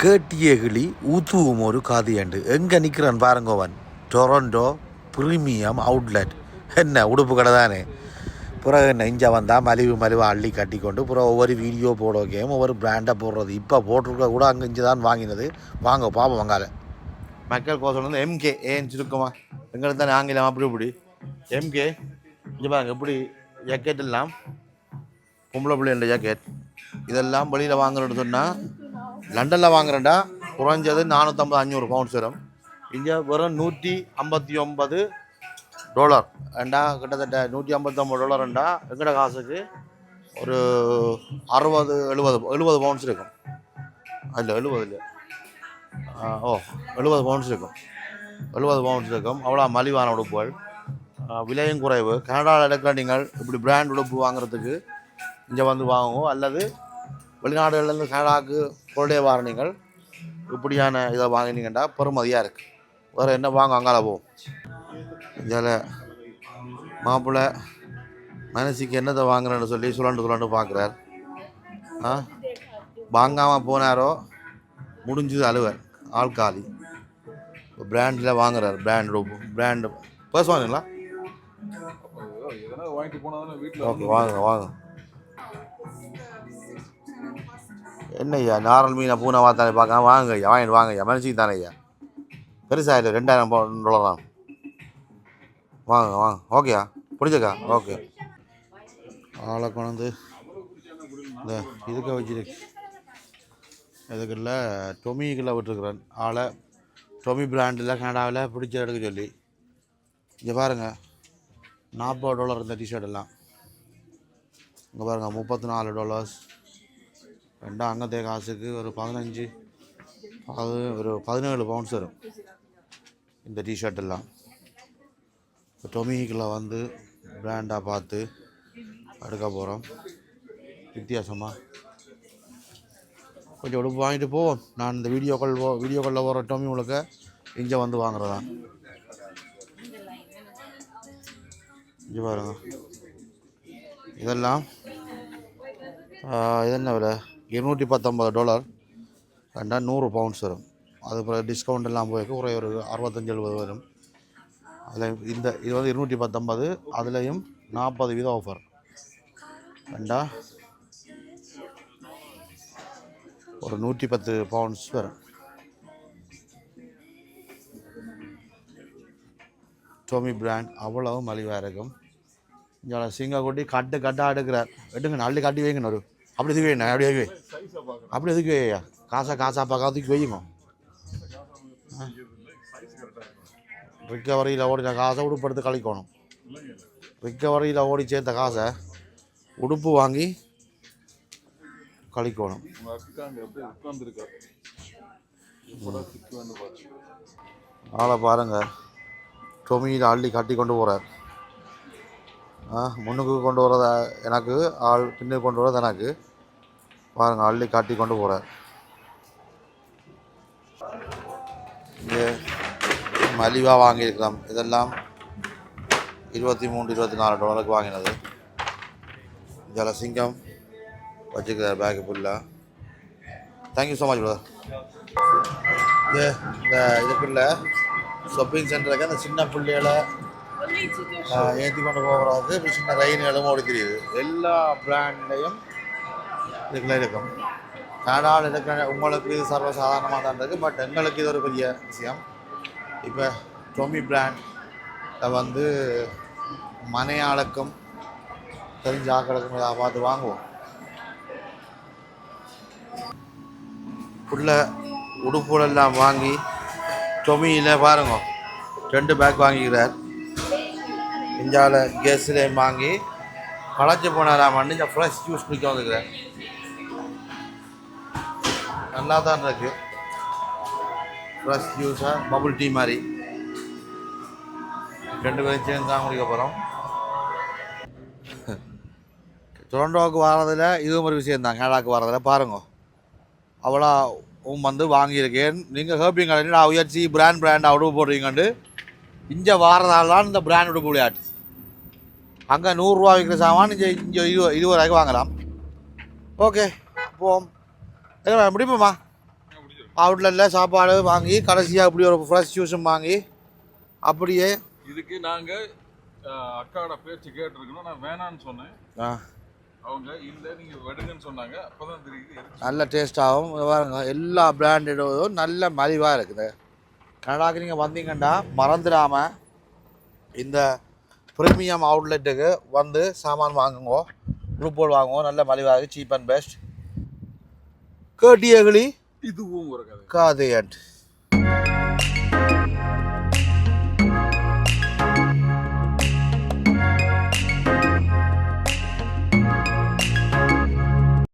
கேட்டிய கிளி ஊத்துவும் ஒரு காதியாண்டு எங்கே நிற்கிறான் பாருங்கோவன் டொரண்டோ ப்ரீமியம் அவுட்லெட். என்ன உடுப்பு கடை தானே? பிறகு என்ன இங்கே வந்தால் மலிவு மலிவு அள்ளி கட்டி கொண்டு பிறகு ஒவ்வொரு வீடியோ போட கேம் ஒவ்வொரு பிராண்டை போடுறது. இப்போ போட்டிருக்க கூட அங்கே இங்கே தான் வாங்கினது. வாங்க பாப்போம் வங்கால மக்கள் கோசம் வந்து எம்கே ஏன் சுருக்கமா. எங்களுக்கு தானே ஆங்கிலம் அப்படி இப்படி. எம்கே இங்கே பாருங்க எப்படி ஜாக்கெட் எல்லாம் பொம்பளை பிள்ளைன்ற ஜாக்கெட் இதெல்லாம் வெளியில் வாங்கணும்னு சொன்னால் லண்டனில் வாங்குறேன்டா. குறைஞ்சது நானூற்றம்பது அஞ்சூறு பவுண்ட்ஸ் வரும். இங்கே வெறும் நூற்றி ஐம்பத்தி ஒன்பது டாலர் ரெண்டா கிட்டத்தட்ட நூற்றி ஐம்பத்தொம்பது டாலர்ண்டா எங்கட காசுக்கு? ஒரு அறுபது எழுபது எழுபது பவுண்ட்ஸ் இருக்கும். இல்லை எழுபது இல்லை. ஓ எழுபது பவுண்ட்ஸ் இருக்கும். எழுபது பவுண்ட்ஸ் இருக்கும். அவ்வளோ மலிவான உடுப்புகள். விலையும் குறைவு. கனடாவில் எடுக்கிற நீங்கள் இப்படி பிராண்ட் உடுப்பு வாங்குறதுக்கு இங்கே வந்து வாங்குவோம். அல்லது வெளிநாடுகள்லேருந்து கனடாவுக்கு கொள்ளைய வார நீங்கள் இப்படியான இதை வாங்கினீங்கன்னா பெருமதியாக இருக்குது வேறு என்ன வாங்க அங்கால போவோம் இதில் மாப்பிள்ளை மனசுக்கு என்னத்தை வாங்குறேன்னு சொல்லி சுழண்டு சுழண்டு பார்க்குறார். ஆ? வாங்காமல் போனாரோ? முடிஞ்சது அழுவர் ஆள்காலி பிராண்டில் வாங்குறாரு. Brand brand. பர்ஸ் வாங்குங்களா ஓகே வாங்க வாங்க. என்ன ஐயா நாரல் மீனை பூனை வாத்தானே பார்க்காம வாங்க ஐயா வாங்கிட்டு வாங்க ஐயா மனசுக்கு தானே ஐயா பெருசாக இல்லை ரெண்டாயிரம் டாலர் தான் வாங்க வாங்க ஓகேயா? பிடிச்சக்கா ஓகே. ஆளை கொண்டு இந்த இதுக்க வச்சிருக்கு இதுக்குள்ள டொமிக்குள்ள விட்டுருக்குறேன். ஆளை டொமி பிராண்டில் கனடாவில் பிடிச்ச எடுக்க சொல்லி. இங்கே பாருங்கள் நாற்பது டாலர் இந்த டிஷர்ட் எல்லாம். இங்கே பாருங்கள் முப்பத்தி நாலு டாலர்ஸ் ரெண்டாம் அங்கத்தே காசுக்கு ஒரு பதினஞ்சு பது ஒரு பதினேழு பவுன்ஸ் வரும். இந்த டிஷர்ட் எல்லாம். இப்போ டொமிக்கில் வந்து பிராண்டாக பார்த்து எடுக்க போகிறோம் வித்தியாசமாக கொஞ்சம் உடுப்பு வாங்கிட்டு போவோம். நான் இந்த வீடியோ கால் வீடியோ காலில் போகிற டொமி உங்களுக்கு இங்கே வந்து வாங்குறதா. இங்கே பாருங்க. இதெல்லாம் இதென்ன இது என்ன விலை? இருநூற்றி பத்தொம்பது டாலர். ரெண்டா நூறு பவுண்ட்ஸ் வரும். அது பிறகு டிஸ்கவுண்ட் எல்லாம் போய் ஒரு ஒரு அறுபத்தஞ்சு எழுபது வரும். அதில் இந்த இது வந்து இருநூற்றி பத்தொம்பது அதுலேயும் நாற்பது வீதம் ஆஃபர் ரெண்டா ஒரு நூற்றி பத்து பவுண்ட்ஸ் வரும். டோமி பிராண்ட் அவ்வளவு மலிவாக இருக்கும். இங்கே சிங்கக்குட்டி கொட்டி கட்டு கட்டாக எடுக்கிறார். எடுங்க நல்லி கட்டி வைங்கண்ணா ஒரு அப்படி எதுக்கு வைங்க அப்படி எதுக்கு அப்படி எதுக்கு வையா? காசா காசா பார்க்க தூக்கி வையுங்க ரிக்கவரியில் ஓடின காசை உடுப்படுத்து கழிக்கணும். ரிக்கவரியில் ஓடி சேர்த்த காசை உடுப்பு வாங்கி கழிக்கணும். ஆளை பாருங்கள் டொமியில் அள்ளி கட்டி கொண்டு போகிறார் ஆ முன்னுக்கு கொண்டு வரத எனக்கு ஆள் பின்னுக்கு கொண்டு வரது எனக்கு. பாருங்க அள்ளி காட்டி கொண்டு போகிறார் இங்கே மலிவாக வாங்கியிருக்கலாம் இதெல்லாம் இருபத்தி மூணு இருபத்தி நாலு டாலருக்கு வாங்கினது. ஜலசிங்கம் வச்சுக்கிறார் பேக்கு ஃபுல்லாக thank you so much brother இது இந்த இதுக்குள்ள ஷாப்பிங் சென்டருக்கு அந்த சின்ன பிள்ளைகளை ஏற்றி கொண்டு போகிறதுக்கு இப்படி சின்ன ரயில்களும் தெரியுது. எல்லா பிராண்ட்லேயும் இதுக்குள்ள இருக்கும். கனடாவில் இருக்கிற உங்களுக்கு இது சர்வசாதாரணமாக தான் இருக்குது பட் எங்களுக்கு இது ஒரு பெரிய விஷயம். இப்போ டொமி பிராண்ட் வந்து மனையாளுக்கும் தெரிஞ்ச ஆக்களுக்கும் இதாக பார்த்து வாங்குவோம். உள்ள உடுப்புகள் எல்லாம் வாங்கி டொமியில் பாருங்க. ரெண்டு பேக் வாங்கிக்கிறார். இந்தியாவில் கேஸ்லேயும் வாங்கி களைச்சி போனாராம் இந்த ஃப்ரெஷ் ஜூஸ் குடிக்க வந்துக்கிறார். நல்லா தான் இருக்குது ஃப்ரெஷ் ஜூஸாக பபுள் டீ மாதிரி. ரெண்டு பேரும் சேர்ந்து தான் குடிக்க போகிறோம் டொரண்டோவுக்கு வர்றதில் இதுவும் ஒரு விஷயம் தான் கனடாவுக்கு வர்றதில். பாருங்க. அவ்வளோ வந்து வாங்கியிருக்கேன். நீங்கள் ஹேப்பிங் நான் உயர்ச்சி பிராண்ட் பிராண்ட் உடுப்பு போடுறீங்கண்டு இங்கே வாரதால் தான் இந்த பிராண்ட் விடுப்பு விளையாட்டு அங்கே நூறுரூவா விற்கிற சாமான் இங்கே இங்கே இருபது இருபது ரூபாய்க்கு வாங்கலாம். ஓகே போம் முடிப்போம்மா முடிஞ்சிடும் அவுட்லெட்டில் சாப்பாடு வாங்கி கடைசியாக இப்படி ஒரு ஃப்ரெஷ் ஜூஸும் வாங்கி அப்படியே இதுக்கு நாங்க அஹ், அக்காவோட பேச்சு கேட்டிருக்கணும். நான் வேணான்னு சொன்னேன். ஆ, அவங்க இல்ல நீங்க வெடுங்கன்னு சொன்னாங்க. அப்பதான் தெரியுது எரிச்சு நல்ல டேஸ்ட்டாகவும் பாருங்க எல்லா பிராண்டடும் நல்ல மலிவாக இருக்குது. கனடாக்கு நீங்கள் வந்தீங்கன்னா மறந்துடாமல் இந்த ப்ரீமியம் அவுட்லெட்டுக்கு வந்து சாமான் வாங்குங்கோ குரூப்போல் வாங்குவோம் நல்ல மலிவாக சீப் அண்ட் பெஸ்ட் கேட்டியகளி இதுவும் ஒரு கதை. காதையண்ட்